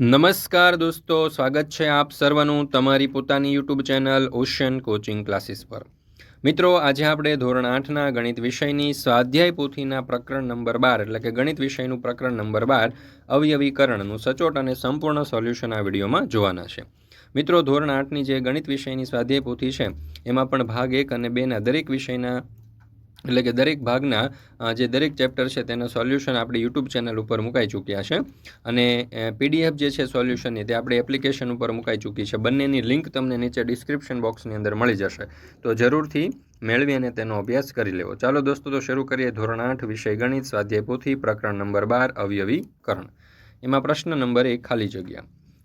નમસ્કાર દોસ્તો, સ્વાગત છે આપ સર્વનું તમારી પોતાની YouTube channel ocean coaching classes પર. મિત્રો, આજે આપણે ધોરણ આઠના ગણિત વિષયની સ્વાધ્યાય પોથીના પ્રકરણ નંબર બાર, એટલે કે ગણિત વિષયનું પ્રકરણ નંબર બાર, અવયવીકરણનું સચોટ અને સંપૂર્ણ સોલ્યુશન આ વિડીયોમાં જોવાના છે. મિત્રો, ધોરણ આઠની જે ગણિત વિષયની સ્વાધ્યાય પોથી છે, એમાં પણ ભાગ એક અને બેના દરેક વિષયના એટલે કે દરેક ભાગના જે દરેક ચેપ્ટર છે તેના સોલ્યુશન આપણી યુટ્યુબ ચેનલ ઉપર મુકાઈ ચૂક્યા છે. અને પીડીએફ જે છે સોલ્યુશનની તે આપણી એપ્લિકેશન ઉપર મુકાઈ ચૂકી છે. બંનેની લિંક તમને નીચે ડિસ્ક્રિપ્શન બોક્સની અંદર મળી જશે. તો જરૂરથી મેળવી અને તેનો અભ્યાસ કરી લેવો. ચાલો દોસ્તો, તો શરૂ કરીએ ધોરણ આઠ, વિષય ગણિત, સ્વાધ્યાય પોથી, પ્રકરણ નંબર બાર, અવયવીકરણ. એમાં પ્રશ્ન નંબર એક ખાલી જગ્યા.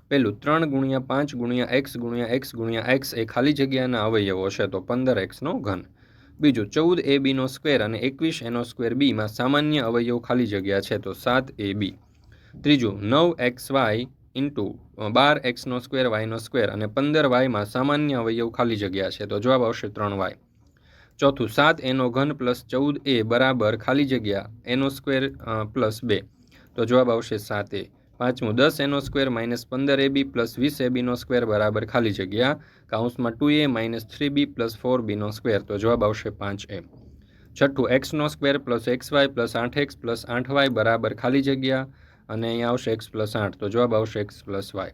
પહેલું, ત્રણ ગુણ્યા પાંચ ગુણ્યા એક્સ ગુણ્યા એક્સ ગુણ્યા એક્સ એ ખાલી જગ્યાના અવયવો છે, તો પંદર એક્સનો ઘન. બીજું, ચૌદ એ બીનો સ્ક્વેર અને એકવીસ એનો સ્ક્વેર બીમાં સામાન્ય અવયવ ખાલી જગ્યા છે, તો સાત એ બી. ત્રીજું, નવ એક્સ વાય ઇન્ટુ બાર એક્સનો સ્ક્વેર વાયનો સ્ક્વેર અને પંદર વાયમાં સામાન્ય અવયવ ખાલી જગ્યા છે, તો જવાબ આવશે ત્રણ વાય. ચોથું, સાત એનો ઘન પ્લસ ચૌદ એ બરાબર ખાલી જગ્યા એનો સ્ક્વેર પ્લસ બે, તો જવાબ આવશે સાત એ. પાંચમું, દસ એનો સ્ક્વેર માઇનસ પંદર એ બી પ્લસ વીસ એ બીનો સ્ક્વેર બરાબર ખાલી જગ્યા. કાઉન્સમાં two A minus three B plus four Bino square. તો જવાબ આવશે પાંચ એ. છઠ્ઠું એક્સનો square plus X Y plus આઠ એક્સ પ્લસ આઠ વાય બરાબર ખાલી જગ્યા. અને અહીંયા આવશે એક્સ પ્લસ આઠ. તો જવાબ આવશે એક્સ પ્લસ વાય.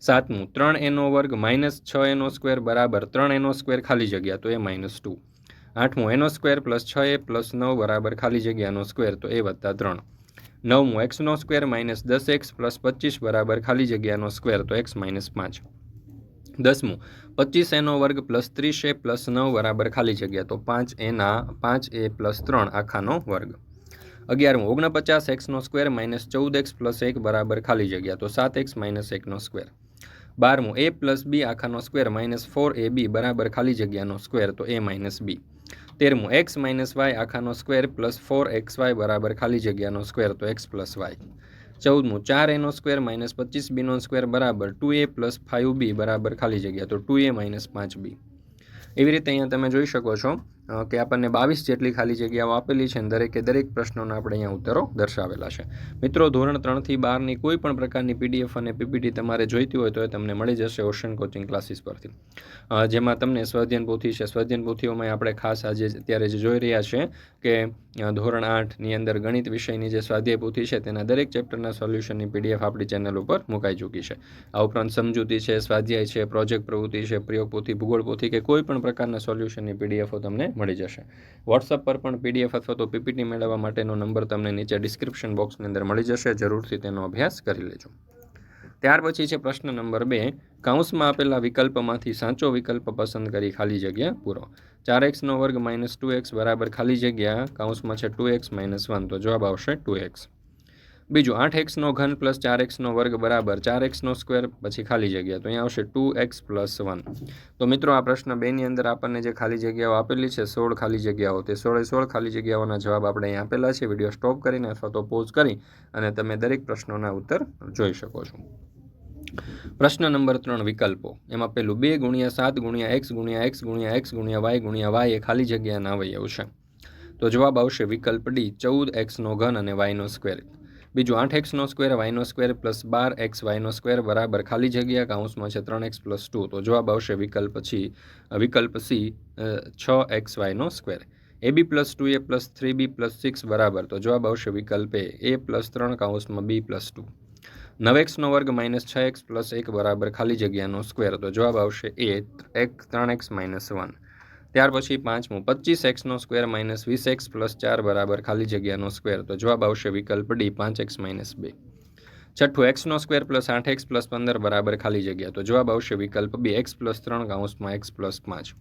સાતમું, ત્રણ એનો વર્ગ માઇનસ છ એનો સ્ક્વેર બરાબર ત્રણ એનો સ્ક્વેર ખાલી જગ્યા. તો એ માઇનસ ટુ. આઠમું, એનો સ્ક્વેર પ્લસ છ એ પ્લસ નવ બરાબર ખાલી જગ્યાનો સ્ક્વેર. તો એ વત્તા ત્રણ. નવમું એક્સનો સ્ક્વેર માઇનસ દસ એક્સ પ્લસ પચીસ બરાબર ખાલી જગ્યાનો સ્ક્વેર તો એક્સ માઇનસ પાંચ. દસમું, પચીસ એનો વર્ગ પ્લસ ત્રીસ એ પ્લસ નવ બરાબર ખાલી જગ્યા, તો પાંચ એના, પાંચ એ પ્લસ ત્રણ આખાનો વર્ગ. અગિયારમું, ઓગણપચાસ એક્સનો સ્ક્વેર માઇનસ ચૌદ એક્સ પ્લસ એક બરાબર ખાલી જગ્યા, તો સાત એક્સ માઇનસ એકનો સ્ક્વેર બારમું A plus B આખાનો square minus four A B બરાબર ખાલી જગ્યાનો સ્ક્વેર તો એ માઇનસ બી તેરમું X minus Y આખાનો square plus four X Y બરાબર ખાલી જગ્યાનો સ્ક્વેર તો એક્સ પ્લસ વાય ચૌદમું, ચાર એનો સ્ક્વેર માઇનસ પચીસ બીનો સ્ક્વેર બરાબર two A plus five B બરાબર ખાલી જગ્યા, તો ટુ એ માઇનસ પાંચ બી એવી રીતે અહીંયા તમે જોઈ શકો છો. કે આપણને બાવીસ જેટલી ખાલી જગ્યાઓ આપેલી છે દરેકે દરેક પ્રશ્નોના આપણે અહીંયા ઉત્તરો દર્શાવેલા છે. મિત્રો, ધોરણ ત્રણથી બારની કોઈ પણ પ્રકારની પીડીએફ અને પીપીટી તમારે જોઈતી હોય તો એ તમને મળી જશે ઓશન કોચિંગ ક્લાસીસ પરથી. જેમાં તમને સ્વાધ્યન પોથી છે. સ્વાધ્યન પોથીઓમાં આપણે ખાસ આજે અત્યારે જે જોઈ રહ્યા છે કે ધોરણ આઠની અંદર ગણિત વિષયની જે સ્વાધ્યાય પોથી છે તેના દરેક ચેપ્ટરના સોલ્યુશનની પીડીએફ આપણી ચેનલ ઉપર મુકાઈ ચૂકી છે. આ ઉપરાંત સમજૂતી છે, સ્વાધ્યાય છે, પ્રોજેક્ટ પ્રવૃત્તિ છે પ્રયોગ પોથી ભૂગોળ પોથી કે કોઈ પણ પ્રકારના સોલ્યુશનની પીડીએફો તમને મળી જશે. વોટ્સઅપ પર પણ પીડીએફ અથવા તો પીપીટી મેળવવા માટેનો નંબર તમને નીચે ડિસ્ક્રિપ્શન બોક્સની અંદર મળી જશે. જરૂરથી તેનો અભ્યાસ કરી લેજો. ત્યાર પછી છે પ્રશ્ન નંબર બે. કાઉન્સમાં આપેલા વિકલ્પમાંથી સાચો વિકલ્પ પસંદ કરી ખાલી જગ્યા પૂરો. ચાર એક્સનો વર્ગ માઇનસ ટુ એક્સ બરાબર ખાલી જગ્યા. કાઉન્સમાં છે ટુ એક્સ માઇનસ વન. તો જવાબ આવશે ટુ એક્સ. બીજું, આઠ એક્સનો ઘન પ્લસ ચાર એક્સનો વર્ગ બરાબર ચાર એક્સનો સ્ક્વેર પછી ખાલી જગ્યા. તો અહીંયા આવશે ટુ એક્સ પ્લસ વન. તો મિત્રો, આ પ્રશ્ન બેની અંદર આપણને જે ખાલી જગ્યાઓ આપેલી છે, સોળ ખાલી જગ્યાઓ. તે સોળે સોળ ખાલી જગ્યાઓના જવાબ આપણે અહીં આપેલા છે. વીડિયો સ્ટોપ કરીને અથવા તો પોઝ કરી અને તમે દરેક પ્રશ્નોના ઉત્તર જોઈ શકો છો. પ્રશ્ન નંબર ત્રણ, વિકલ્પો. એમાં પેલું બે ગુણ્યા સાત ગુણ્યા એક્સ ગુણ્યા એક્સ ગુણ્યા એક્સ ગુણ્યા વાય ગુણ્યા વાય એ ખાલી જગ્યાના અવયવ છે. તો જવાબ આવશે વિકલ્પ ડી, ચૌદ એક્સનો ઘન અને વાયનો સ્ક્વેર. બીજું આઠ એક્સનો સ્ક્વેર વાયનો સ્ક્વેર પ્લસ બાર એક્સ વાયનો સ્ક્વેર બરાબર ખાલી જગ્યા કાઉન્સમાં છે ત્રણ એક્સ પ્લસ ટુ. તો જવાબ આવશે વિકલ્પ છી વિકલ્પ સી છ X વાયનો square. A B plus two, A plus three, B plus six બરાબર. તો જવાબ આવશે વિકલ્પ એ. એ પ્લસ ત્રણ કાઉન્સમાં બી પ્લસ ટુ. નવ એક્સનો વર્ગ માઇનસ છ એક્સ પ્લસ એક બરાબર ખાલી જગ્યાનો સ્ક્વેર. તો જવાબ આવશે એ, એક, ત્રણ એક્સ માઇનસ વન. ત્યાર પછી પાંચમું પચીસ એક્સનો સ્ક્વેર માઇનસ વીસ એક્સ પ્લસ ચાર બરાબર ખાલી જગ્યાનો સ્ક્વેર. તો જવાબ આવશે વિકલ્પ ડી, પાંચ એક્સ માઇનસ બે. છઠ્ઠું એક્સનો સ્ક્વેર પ્લસ આઠ એક્સ પ્લસ પંદર બરાબર ખાલી જગ્યા. તો જવાબ આવશે વિકલ્પ બી, એક્સ પ્લસ ત્રણ કાઉન્સમાં એક્સ પ્લસ પાંચ.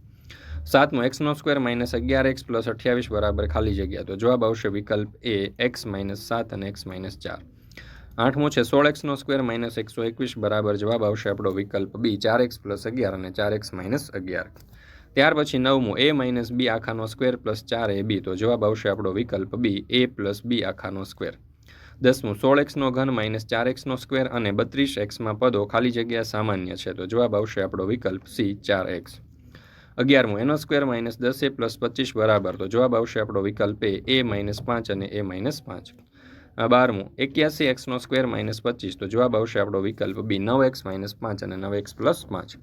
સાતમું એક્સનો સ્ક્વેર માઇનસ અગિયાર એક્સ પ્લસ અઠ્યાવીસ બરાબર ખાલી જગ્યા. તો જવાબ આવશે વિકલ્પ એ, એક્સ માઇનસ સાત અને એક્સ માઇનસ ચાર. આઠમું છે, સોળ એક્સનો સ્ક્વેર માઇનસ એકસો એકવીસ બરાબર જવાબ આવશે આપણો વિકલ્પ બી, ચાર એક્સ પ્લસ અગિયાર અને ચાર એક્સ માઇનસ અગિયાર. ત્યાર પછી નવમું એ માઇનસ બી આખાનો સ્ક્વેર પ્લસ ચાર એ બી તો જવાબ આવશે આપણો વિકલ્પ બી એ પ્લસ બી આખાનો સ્ક્વેર દસમું, સોળ એક્સનો ઘન માઇનસ ચાર એક્સનો સ્ક્વેર અને બત્રીસ એક્સમાં પદો ખાલી જગ્યા સામાન્ય છે. તો જવાબ આવશે આપણો વિકલ્પ સી ચાર એક્સ અગિયારમું, એનો સ્ક્વેર માઇનસ દસ એ પ્લસ પચીસ બરાબર. તો જવાબ આવશે આપણો વિકલ્પ એ એ માઇનસ પાંચ અને એ માઇનસ પાંચ. બારમું, એક્યાસી એક્સનો સ્ક્વેર માઇનસ પચીસ. તો જવાબ આવશે આપણો વિકલ્પ બી નવ એક્સ માઇનસ પાંચ અને નવ એક્સ પ્લસ પાંચ.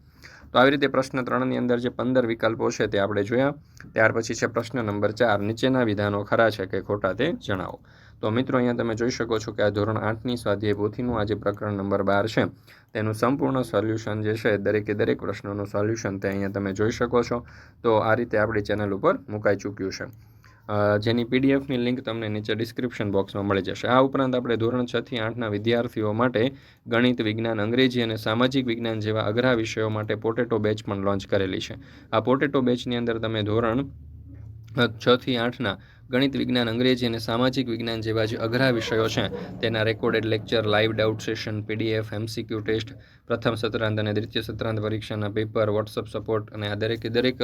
તો આવી રીતે પ્રશ્ન ત્રણની અંદર જે પંદર વિકલ્પો છે તે આપણે જોયા. ત્યાર પછી છે પ્રશ્ન નંબર ચાર, નીચેના વિધાનો ખરા છે કે ખોટા તે જણાવો. તો મિત્રો, અહીંયા તમે જોઈ શકો છો કે આ ધોરણ આઠની સ્વાધ્યાય પોથીનું આજે પ્રકરણ નંબર બાર છે. તેનું સંપૂર્ણ સોલ્યુશન જે છે, દરેકે દરેક પ્રશ્નોનું સોલ્યુશન તે અહીંયા તમે જોઈ શકો છો. તો આ રીતે આપણી ચેનલ ઉપર મુકાઈ ચૂક્યું છે. જેની પીડીએફની લિંક તમને નીચે ડિસ્ક્રિપ્શન બોક્સમાં મળી જશે. આ ઉપરાંત આપણે ધોરણ છ થી આઠના વિદ્યાર્થીઓ માટે ગણિત વિજ્ઞાન, અંગ્રેજી અને સામાજિક વિજ્ઞાન જેવા અઘરા વિષયો માટે પોટેટો બેચ પણ લોન્ચ કરેલી છે. આ પોટેટો બેચની અંદર તમે ધોરણ છથી આઠના ગણિત વિજ્ઞાન, અંગ્રેજી અને સામાજિક વિજ્ઞાન જેવા જે અઘરા વિષયો છે. તેના recorded lecture live doubt session PDF MCQ test પ્રથમ સત્રાંત અને દ્વિતીય સત્રાંત પરીક્ષાના પેપર વોટ્સઅપ સપોર્ટ અને આ દરેકે, દરેક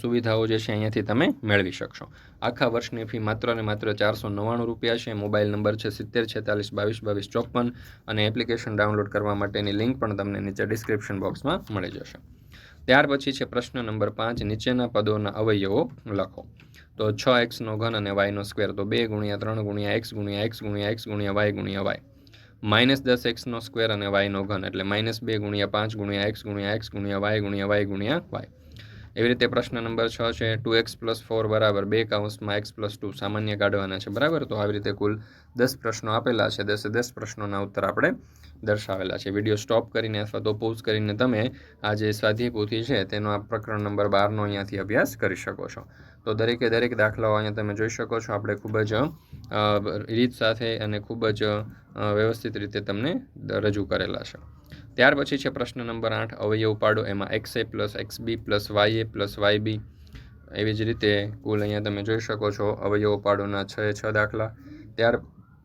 સુવિધાઓ જે છે અહીંયાથી તમે મેળવી શકશો. આખા વર્ષની ફી માત્ર અને માત્ર ચારસો નવ્વાણું રૂપિયા છે. મોબાઈલ નંબર છે સિત્તેર, છેતાલીસ, બાવીસ બાવીસ, ચોપન અને એપ્લિકેશન ડાઉનલોડ કરવા માટેની લિંક પણ તમને નીચે ડિસ્ક્રિપ્શન બોક્સમાં મળી જશે. ત્યાર પછી છે પ્રશ્ન નંબર પાંચ, નીચેના પદોના અવયવો લખો. તો છ એક્સનો ઘન અને વાયનો સ્ક્વેર, તો બે ગુણ્યા ત્રણ ગુણ્યા એક્સ ગુણ્યા એક્સ ગુણ્યા એક્સ ગુણ્યા વાય ગુણ્યા વાય. માઇનસ દસ એક્સનો સ્ક્વેર અને વાયનો ઘન, એટલે માઇનસ બે ગુણ્યા પાંચ ગુણ્યા એક્સ ગુણ્યા એક્સ ગુણ્યા વાય ગુણ્યા વાય ગુણ્યા વાય. એવી રીતે પ્રશ્ન નંબર છ છે, ટુ એક્સ પ્લસ ફોર બરાબર બે કાઉન્સમાં એક્સ પ્લસ ટુ સામાન્ય કાઢવાના છે, બરાબર? તો આવી રીતે કુલ દસ પ્રશ્નો આપેલા છે. દસે દસ પ્રશ્નોના ઉત્તર આપણે દર્શાવેલા છે. વીડિયો સ્ટોપ કરીને અથવા તો પોઝ કરીને તમે આ જે સ્વાધ્યાય પોથી છે તેનો આ પ્રકરણ નંબર બારનો અહીંયાથી અભ્યાસ કરી શકો છો. તો દરેકે દરેક દાખલાઓ અહીંયા તમે જોઈ શકો છો. આપણે ખૂબ જ રીત સાથે અને ખૂબ જ વ્યવસ્થિત રીતે તમને રજૂ કરેલા છે. ત્યાર પછી છે પ્રશ્ન નંબર આઠ, અવયવ પાડો. એમાં x a plus x b plus y a plus y b એવી જ રીતે કુલ અહીંયા તમે જોઈ શકો છો. અવયવ પાડોના છ છ દાખલા. ત્યાર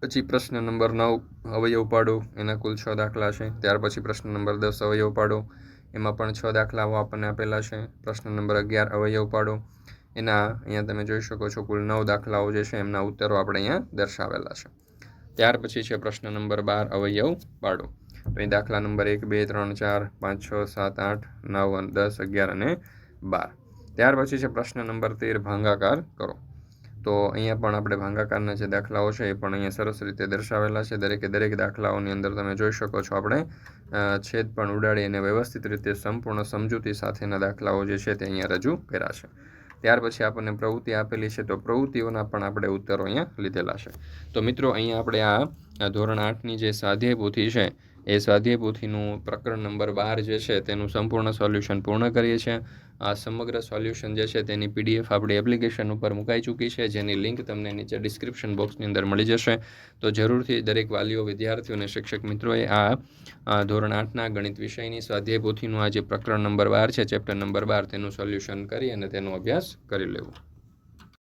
પછી પ્રશ્ન નંબર નવ, અવયવ પાડો. એના કુલ છ દાખલા છે. ત્યાર પછી પ્રશ્ન નંબર દસ, અવયવ પાડો. એમાં પણ છ દાખલાઓ આપણને આપેલા છે. પ્રશ્ન નંબર અગિયાર, અવયવ પાડો. એના અહીંયા તમે જોઈ શકો છો, કુલ નવ દાખલાઓ જે છે, એમના ઉત્તરો આપણે અહીંયા દર્શાવેલા છે. ત્યાર પછી છે પ્રશ્ન નંબર બાર, અવયવ પાડો. તો અહીં દાખલા નંબર એક, બે, ત્રણ, ચાર, પાંચ, છ, સાત, આઠ, નવ, દસ, અગિયાર અને બાર. ત્યાર પછી છે પ્રશ્ન નંબર તેર, ભાંગાકાર કરો. તો અહીંયા પણ આપણે ભાંગાકારના જે દાખલાઓ છે એ પણ અહીંયા સરસ રીતે દર્શાવેલા છે. દરેકે દરેક દાખલાઓની અંદર તમે જોઈ શકો છો આપણે છેદ પણ ઉડાડી અને વ્યવસ્થિત રીતે સંપૂર્ણ સમજૂતી સાથેના દાખલાઓ જે છે તે અહીંયા રજૂ કર્યા છે. ત્યાર પછી આપણને પ્રવૃત્તિ આપેલી છે તો પ્રવૃત્તિઓના પણ આપણે ઉત્તરો અહીંયા લીધેલા છે. તો મિત્રો, અહીંયા આપણે આ ધોરણ આઠની જે સ્વાધ્યાય પોથી છે એ સ્વાધ્યાય પોથીનું પ્રકરણ નંબર બાર જે છે તેનું સંપૂર્ણ સોલ્યુશન પૂર્ણ કરીએ છીએ. આ સમગ્ર સોલ્યુશન જે છે તેની પીડીએફ આપણી એપ્લિકેશન ઉપર મુકાઈ ચૂકી છે. જેની લિંક તમને નીચે ડિસ્ક્રિપ્શન બોક્સની અંદર મળી જશે. તો જરૂરથી દરેક વાલીઓ, વિદ્યાર્થીઓ અને શિક્ષક મિત્રોએ આ ધોરણ આઠના ગણિત વિષયની સ્વાધ્યાય પોથીનું આ જે પ્રકરણ નંબર બાર છે, ચેપ્ટર નંબર બાર, તેનું સોલ્યુશન કરી અને તેનો અભ્યાસ કરી લેવું.